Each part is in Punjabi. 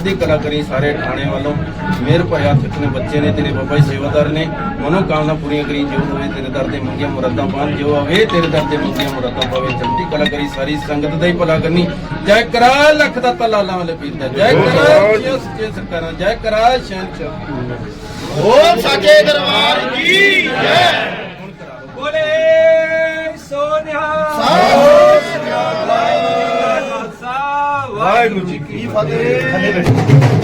ਚੜ੍ਹਦੀ ਕਲਾ ਕਰੀ ਸਾਰੇ ਥਾਣੇ ਵੱਲੋਂ। ਮਿਹਰ ਭਰਿਆ ਹੱਥ ਬੱਚੇ ਨੇ ਤੇਰੇ ਬਾਬਾ ਜੀ ਸੇਵਾਦਾਰ ਨੇ। ਮਨੋ ਕਾਮਨਾ ਪੂਰੀਆਂ ਕਰੀ ਜੋ ਹੋਵੇ ਤੇਰੇ ਦਰ ਦੇ ਮੰਗੀਆਂ ਮੁਰਾਦਾਂ ਪਾਣ ਜੋ ਆਵੇ ਤੇਰੇ ਦਰ ਦੇ ਮੰਗੀਆਂ ਮੁਰਾਦਾਂ ਪਾਵੇ। ਚੜ੍ਹਦੀ ਕਲਾ ਕਰੀ ਸਾਰੀ ਸੰਗਤ ਦਾ ਹੀ ਭਲਾ ਕਰਨੀ। ਜੈ ਕਰਾ ਲੱਖ ਦਾ ਤਲਾਲਾ ਵਾਲੇ ਪੀਰ ਦਾ ਜੈ ਕਰਾ ਜਿਸ ਜਿਸ ਸਰਕਾਰਾਂ ਜੈ ਕਰਾ ਸ਼ਹਿਨਸ਼ਾਹ ਓਮ ਸਾਚੇ ਦਰਬਾਰ ਕੀ ਜੈ। ਬੋਲੇ ਸੋਨਿਆ ਵਾਹਿਗੁਰੂ ਜੀ ਕੀ ਫਤਿਹ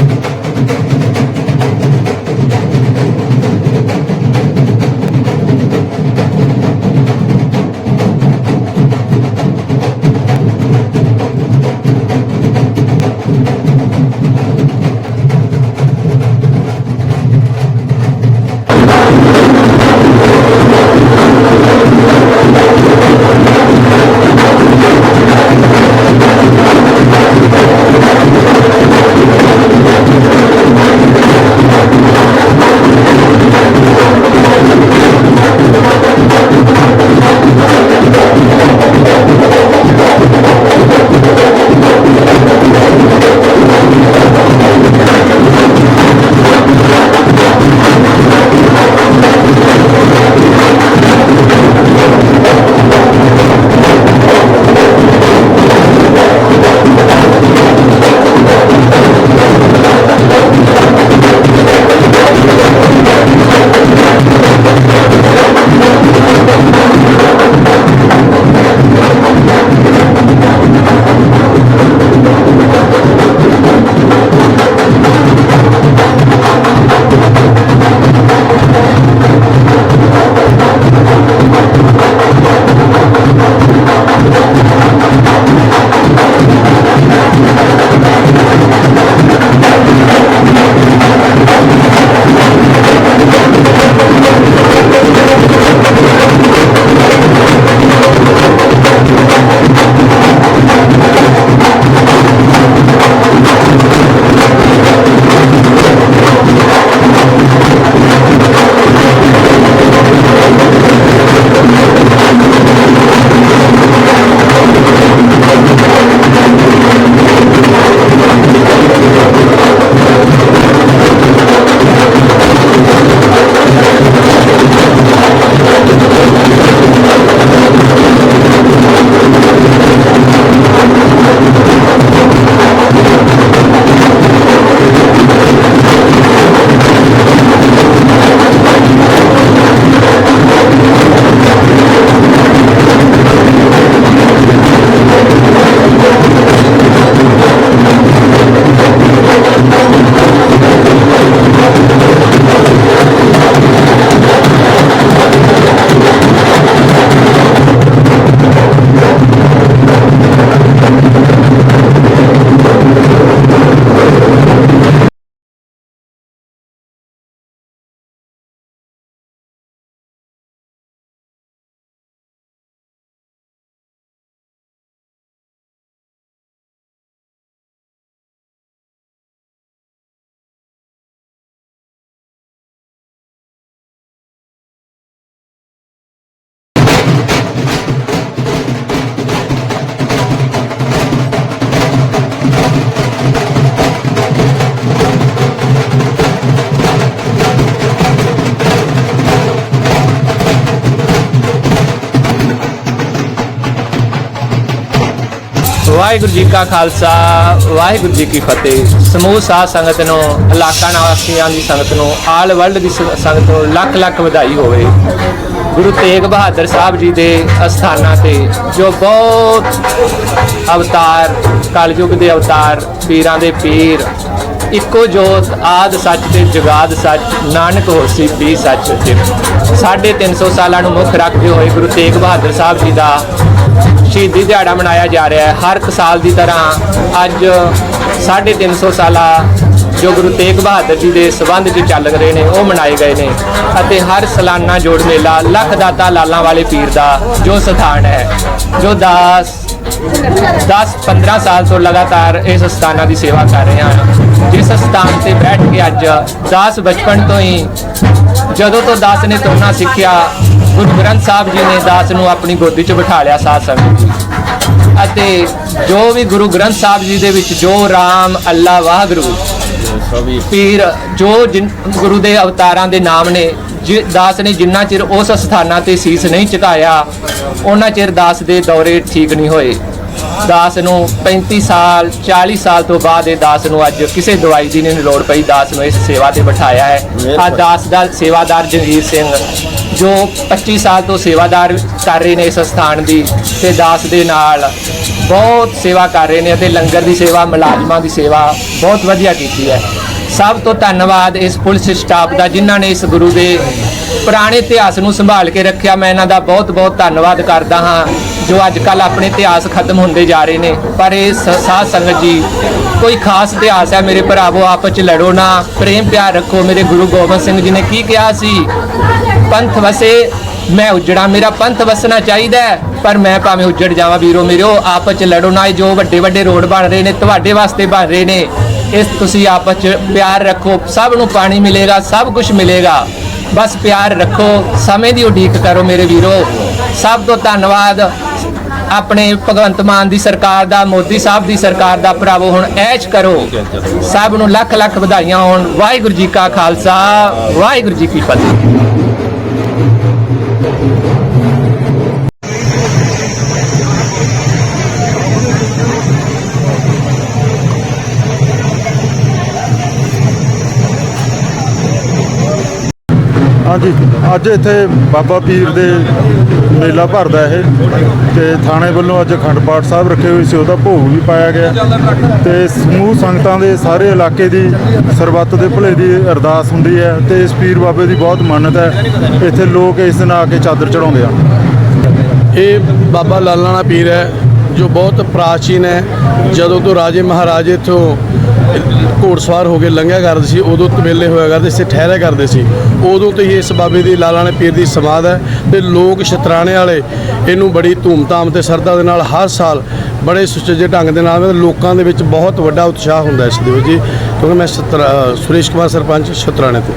ਵਾਹਿਗੁਰੂ ਜੀ ਕਾ ਖਾਲਸਾ, ਵਾਹਿਗੁਰੂ ਜੀ ਕੀ ਫਤਿਹ। ਸਮੂਹ ਸਾਧ ਸੰਗਤ ਨੂੰ, ਇਲਾਕਾ ਨਿਵਾਸੀਆਂ ਦੀ ਸੰਗਤ ਨੂੰ, ਆਲ ਵਰਲਡ ਦੀ ਸੰਗਤ ਨੂੰ ਲੱਖ ਲੱਖ ਵਧਾਈ ਹੋਵੇ। ਗੁਰੂ ਤੇਗ ਬਹਾਦਰ ਸਾਹਿਬ ਜੀ ਦੇ ਅਸਥਾਨਾਂ ਤੇ, ਜੋ ਬਹੁਤ ਅਵਤਾਰ, ਕਲਯੁਗ ਦੇ ਅਵਤਾਰ, ਪੀਰਾਂ ਦੇ ਪੀਰ ਇੱਕੋ ਜੋਤ, ਆਦ ਸੱਚ ਤੇ ਜੁਗਾਦ ਸੱਚ, ਨਾਨਕ ਹੋਸੀ ਵੀ ਸੱਚ ਤੇ। ਸਾਢੇ 300 ਸਾਲਾਂ ਨੂੰ ਮੁੱਖ ਰੱਖਦੇ ਹੋਏ ਗੁਰੂ ਤੇਗ ਬਹਾਦਰ ਸਾਹਿਬ ਜੀ ਦਾ ਸ਼ਹੀਦੀ ਦਿਹਾੜਾ ਮਨਾਇਆ ਜਾ ਰਿਹਾ ਹੈ। ਹਰ ਇੱਕ ਸਾਲ ਦੀ ਤਰ੍ਹਾਂ ਅੱਜ 350 ਸਾਲਾ ਜੋ ਗੁਰੂ ਤੇਗ ਬਹਾਦਰ ਜੀ ਦੇ ਸਬੰਧ 'ਚ ਚੱਲ ਰਹੇ ਨੇ, ਉਹ ਮਨਾਏ ਗਏ ਨੇ। ਅਤੇ ਹਰ ਸਾਲਾਨਾ ਜੋੜ ਮੇਲਾ ਲੱਖ ਦਾਤਾ ਲਾਲਾਂ ਵਾਲੇ ਪੀਰ ਦਾ ਜੋ ਸਥਾਨ ਹੈ, ਜੋ ਦਾਸ 10 15 ਸਾਲ ਤੋਂ ਲਗਾਤਾਰ ਇਸ ਸਥਾਨਾਂ ਦੀ ਸੇਵਾ ਕਰ ਰਹੇ ਹਨ ਜਿਸ ਸਥਾਨ ਤੇ ਬੈਠ ਕੇ ਅੱਜ ਦਾਸ ਬਚਪਨ ਤੋਂ ਹੀ ਜਦੋਂ ਤੋਂ ਦਾਸ ਨੇ ਤੁਰਨਾ ਸਿੱਖਿਆ, ਗੁਰੂ ਗ੍ਰੰਥ ਸਾਹਿਬ ਜੀ ਨੇ ਦਾਸ ਨੂੰ ਆਪਣੀ ਗੋਦੀ 'ਚ ਬਿਠਾ ਲਿਆ ਸਾਧ ਸੰਗਤ ਜੀ। ਅਤੇ ਜੋ ਵੀ ਗੁਰੂ ਗ੍ਰੰਥ ਸਾਹਿਬ ਜੀ ਦੇ ਵਿੱਚ ਜੋ ਰਾਮ, ਅੱਲਾ, ਵਾਹਿਗੁਰੂ, ਪੀਰ, ਜੋ ਜਿਨ- ਗੁਰੂ ਦੇ ਅਵਤਾਰਾਂ ਦੇ ਨਾਮ ਨੇ, ਜਿ- ਦਾਸ ਨੇ ਜਿੰਨਾ ਚਿਰ ਉਸ ਸਥਾਨਾਂ ਤੇ ਸੀਸ ਨਹੀਂ ਝੁਕਾਇਆ, ਉਹਨਾਂ ਚਿਰ ਦਾਸ ਦੇ ਦੌਰੇ ਠੀਕ ਨਹੀਂ ਹੋਏ। ਦਾਸ ਨੂੰ 35 ਸਾਲ 40 ਸਾਲ ਤੋਂ ਬਾਅਦ ਇਹ ਦਾਸ ਨੂੰ ਅੱਜ ਕਿਸੇ ਦਵਾਈ ਦੀ ਨਹੀਂ ਲੋੜ ਪਈ। ਦਾਸ ਨੂੰ ਇਸ ਸੇਵਾ ਤੇ ਬਿਠਾਇਆ ਹੈ। ਆ ਦਾਸ ਦਾ ਸੇਵਾਦਾਰ ਜੰਗੀਰ ਸਿੰਘ ਜੋ 25 ਸਾਲ ਤੋਂ ਸੇਵਾਦਾਰ ਕਰ ਰਹੇ ਨੇ ਇਸ ਸਥਾਨ ਦੀ ਤੇ ਦਾਸ ਦੇ ਨਾਲ ਬਹੁਤ ਸੇਵਾ ਕਰ ਰਹੇ ਨੇ ਅਤੇ ਲੰਗਰ ਦੀ ਸੇਵਾ ਮੁਲਾਜ਼ਮਾਂ ਦੀ ਸੇਵਾ ਬਹੁਤ ਵਧੀਆ ਕੀਤੀ ਹੈ। ਸਭ ਤੋਂ ਧੰਨਵਾਦ ਇਸ ਪੁਲਿਸ ਸਟਾਫ ਦਾ ਜਿਨ੍ਹਾਂ ਨੇ ਇਸ ਗੁਰੂ ਦੇ ਪੁਰਾਣੇ ਇਤਿਹਾਸ ਨੂੰ ਸੰਭਾਲ ਕੇ ਰੱਖਿਆ। ਮੈਂ ਇਹਨਾਂ ਦਾ ਬਹੁਤ ਬਹੁਤ ਧੰਨਵਾਦ ਕਰਦਾ ਹਾਂ। ਜੋ ਅੱਜ ਕੱਲ ਆਪਣੇ ਇਤਿਹਾਸ ਖਤਮ ਹੁੰਦੇ ਜਾ ਰਹੇ ਨੇ। ਪਰ ਇਹ ਸ- ਸਾਧ ਸੰਗਤ ਜੀ, ਕੋਈ ਖਾਸ ਇਤਿਹਾਸ ਹੈ ਮੇਰੇ ਭਰਾਵੋ ਆਪਸ ਚ ਲੜੋ ਨਾ। ਪ੍ਰੇਮ ਪਿਆਰ ਰੱਖੋ ਮੇਰੇ ਗੁਰੂ ਗੋਬਿੰਦ ਸਿੰਘ ਜੀ ਨੇ ਕੀ ਕਿਹਾ ਸੀ? ਪੰਥ ਵਸੇ, ਮੈਂ ਉਜੜਾ, ਮੇਰਾ ਪੰਥ ਵਸਣਾ ਚਾਹੀਦਾ ਪਰ ਮੈਂ ਭਾਵੇਂ ਉਜੜ ਜਾਵਾਂ ਵੀਰੋ ਮੇਰੋ ਆਪਸ ਚ ਲੜੋ ਨਾ। ਜੋ ਵੱਡੇ ਵੱਡੇ ਰੋਡ ਬਣ ਰਹੇ ਨੇ, ਤੁਹਾਡੇ ਵਾਸਤੇ ਬਣ ਰਹੇ ਨੇ, ਇਸ ਤੁਸੀਂ ਆਪਸ ਚ ਪਿਆਰ ਰੱਖੋ। ਸਭ ਨੂੰ ਪਾਣੀ ਮਿਲੇਗਾ, ਸਭ ਕੁਝ ਮਿਲੇਗਾ। ਬਸ ਪਿਆਰ ਰੱਖੋ, ਸਮੇਂ ਦੀ ਉਡੀਕ ਕਰੋ ਮੇਰੇ ਵੀਰੋ। ਸਭ ਤੋਂ ਧੰਨਵਾਦ। ਆਪਣੇ ਭਗਵੰਤ ਮਾਨ ਦੀ ਸਰਕਾਰ ਦਾ, ਮੋਦੀ ਸਾਹਿਬ ਦੀ ਸਰਕਾਰ ਦਾ ਭਰਾਵੋ, ਹੁਣ ਐਸ਼ ਕਰੋ। ਸਭ ਨੂੰ ਲੱਖ ਲੱਖ ਵਧਾਈਆਂ ਹੋਣ। ਵਾਹਿਗੁਰੂ ਜੀ ਕਾ ਖਾਲਸਾ, ਵਾਹਿਗੁਰੂ ਜੀ ਕੀ ਫਤਿਹ। ਹਾਂਜੀ, ਅੱਜ ਇੱਥੇ ਬਾਬਾ ਪੀਰ ਦੇ ਮੇਲਾ ਭਰਦਾ ਇਹ ਤੇ ਥਾਣੇ ਵੱਲੋਂ ਅੱਜ ਅਖੰਡ ਪਾਠ ਸਾਹਿਬ ਰੱਖੇ ਹੋਏ ਸੀ, ਉਹਦਾ ਭੋਗ ਵੀ ਪਾਇਆ ਗਿਆ। ਤੇ ਸਮੂਹ ਸੰਗਤਾਂ ਦੇ ਸਾਰੇ ਇਲਾਕੇ ਦੀ ਸਰਬੱਤ ਦੇ ਭਲੇ ਦੀ ਅਰਦਾਸ ਹੁੰਦੀ ਹੈ ਤੇ ਇਸ ਪੀਰ ਬਾਬੇ ਦੀ ਬਹੁਤ ਮਾਨਤ ਹੈ। ਇੱਥੇ ਲੋਕ ਇਸ ਦਿਨ ਆ ਕੇ ਚਾਦਰ ਚੜਾਉਂਦੇ ਹਨ। ਇਹ ਬਾਬਾ ਲਾਲਾਣਾ ਪੀਰ ਹੈ। ਜੋ ਬਹੁਤ ਪ੍ਰਾਚੀਨ ਹੈ, ਜਦੋਂ ਤੋਂ ਰਾਜੇ ਮਹਾਰਾਜੇ ਇੱਥੋਂ ਘੋੜਸਵਾਰ ਹੋ ਕੇ ਲੰਘਿਆ ਕਰਦੇ ਸੀ, ਉਦੋਂ ਤੋਂ ਹੋਇਆ ਕਰਦੇ ਸੀ, ਠਹਿਰਿਆ ਕਰਦੇ ਸੀ। ਉਦੋਂ ਤੋਂ ਹੀ ਇਸ ਬਾਬੇ ਦੀ ਲਾਲਾਣੇ ਪੀਰ ਦੀ ਸਮਾਧ ਹੈ ਤੇ ਲੋਕ ਸ਼ਤਰਾਣੇ ਵਾਲੇ ਇਹਨੂੰ ਬੜੀ ਧੂਮਧਾਮ ਤੇ ਸਰਦਾ ਦੇ ਨਾਲ ਹਰ ਸਾਲ ਬੜੇ ਸੁਚੱਜੇ ਢੰਗ ਦੇ ਨਾਲ, ਲੋਕਾਂ ਦੇ ਵਿੱਚ ਬਹੁਤ ਵੱਡਾ ਉਤਸ਼ਾਹ ਹੁੰਦਾ ਇਸ ਦੇ ਵਿੱਚ ਜੀ। ਕਿਉਂਕਿ ਮੈਂ ਸ਼ਤਰਾ- ਸੁਰੇਸ਼ ਕੁਮਾਰ ਸਰਪੰਚ ਸ਼ਤਰਾਣੇ ਤੋਂ।